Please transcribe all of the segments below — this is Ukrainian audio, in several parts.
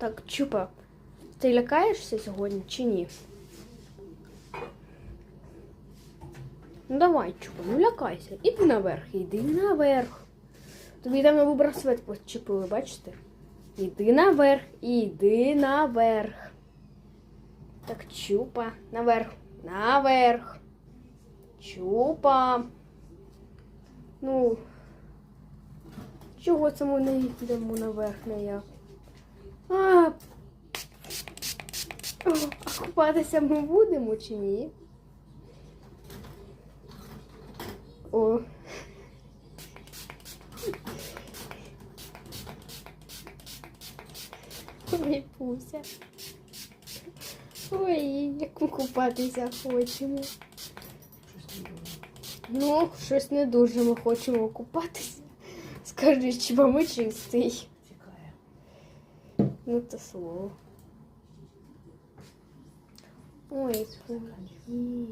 Так, чупа, ти лякаєшся сьогодні чи ні? Ну давай, чупа, ну лякайся. Іди наверх, іди наверх. Тобі там новий браслет почепили, бачите? Іди наверх, іди наверх. Так, чупа, наверх, наверх. Чупа. Ну, чого це ми не йдемо наверх, не я? А, купатися ми будемо чи ні? О. Ой, Пуся. Ой, як ми купатися хочемо. Ну, щось не дуже ми хочемо купатися. Скажи, чи ми чистий? Ну, то слово. Ой, сподіваюсь.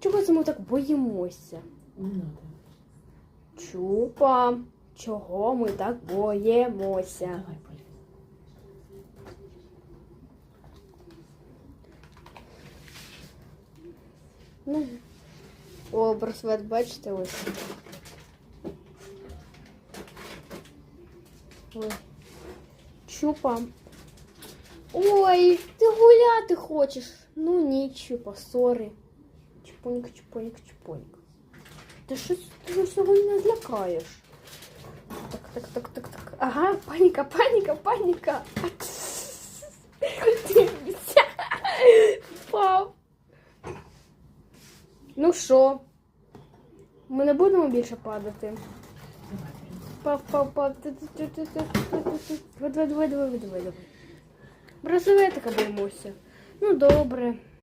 Чого це ми так боїмося? Не. Чупа, чого ми так боїмося? Давай. Ну, о, браслет, бачите ось. Ой. Чупа. Ой, ти гуляти хочеш. Ну ні, чупа, сорі. Чупонька, чупонька, чупонька. Ти щось ти сьогодні не злякаєш. Так, так, так, так, так. Ага, паніка, паніка, паніка. Дивіться. Впав. Ну що? Ми не будемо більше падати. Пав, пав, пав. Давай, давай. Боїмося. Ну добре.